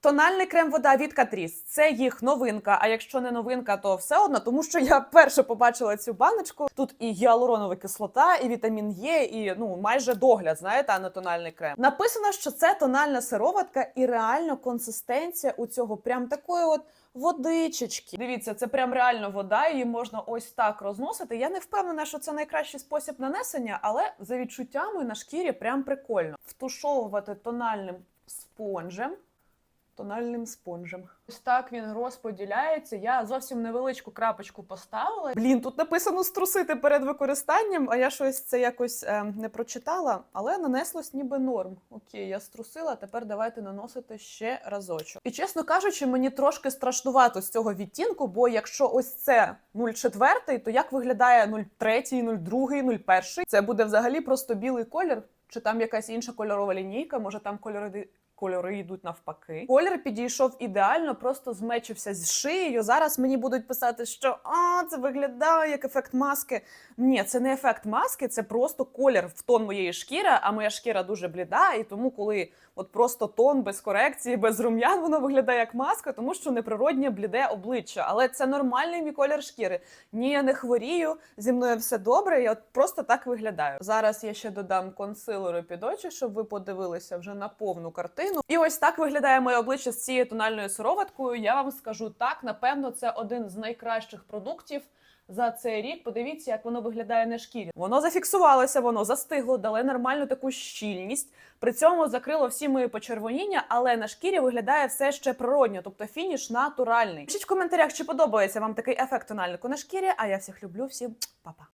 Тональний крем вода від Катріс. Це їх новинка. А якщо не новинка, то все одно, тому що я перше побачила цю баночку. Тут і гіалуронова кислота, і вітамін Е, і ну майже догляд, знаєте, а не тональний крем. Написано, що це тональна сироватка, і реально консистенція у цього прям такої от. Водичечки. Дивіться, це прям реально вода, її можна ось так розносити. Я не впевнена, що це найкращий спосіб нанесення, але за відчуттями на шкірі прям прикольно. Втушовувати тональним спонжем. Тональним спонжем. Ось так він розподіляється. Я зовсім невеличку крапочку поставила. Блін, тут написано струсити перед використанням, а я щось це якось е, не прочитала, але нанеслось ніби норм. Окей, я струсила. Тепер давайте наносити ще разочок. І чесно кажучи, мені трошки страшнувато з цього відтінку, бо якщо ось це 0,4, то як виглядає 0,3, 0,2, 0,1? Це буде взагалі просто білий колір. Чи там якась інша кольорова лінійка, може там кольори кольори йдуть навпаки. Колір підійшов ідеально, просто змечився з шиєю. Зараз мені будуть писати, що а це виглядає як ефект маски. Ні, це не ефект маски, це просто колір в тон моєї шкіри. А моя шкіра дуже бліда, і тому, коли от просто тон без корекції, без рум'ян, воно виглядає як маска, тому що неприроднє бліде обличчя. Але це нормальний мій колір шкіри. Ні, я не хворію, зі мною все добре. Я от просто так виглядаю. Зараз я ще додам консилеру під очі, щоб ви подивилися вже на повну картину. І ось так виглядає моє обличчя з цією тональною сироваткою. Я вам скажу так, напевно, це один з найкращих продуктів. За цей рік подивіться, як воно виглядає на шкірі. Воно зафіксувалося, воно застигло, дало нормальну таку щільність. При цьому закрило всі мої почервоніння, але на шкірі виглядає все ще природньо, тобто фініш натуральний. Пишіть в коментарях, чи подобається вам такий ефект тональнику на шкірі. А я всіх люблю, всім па-па.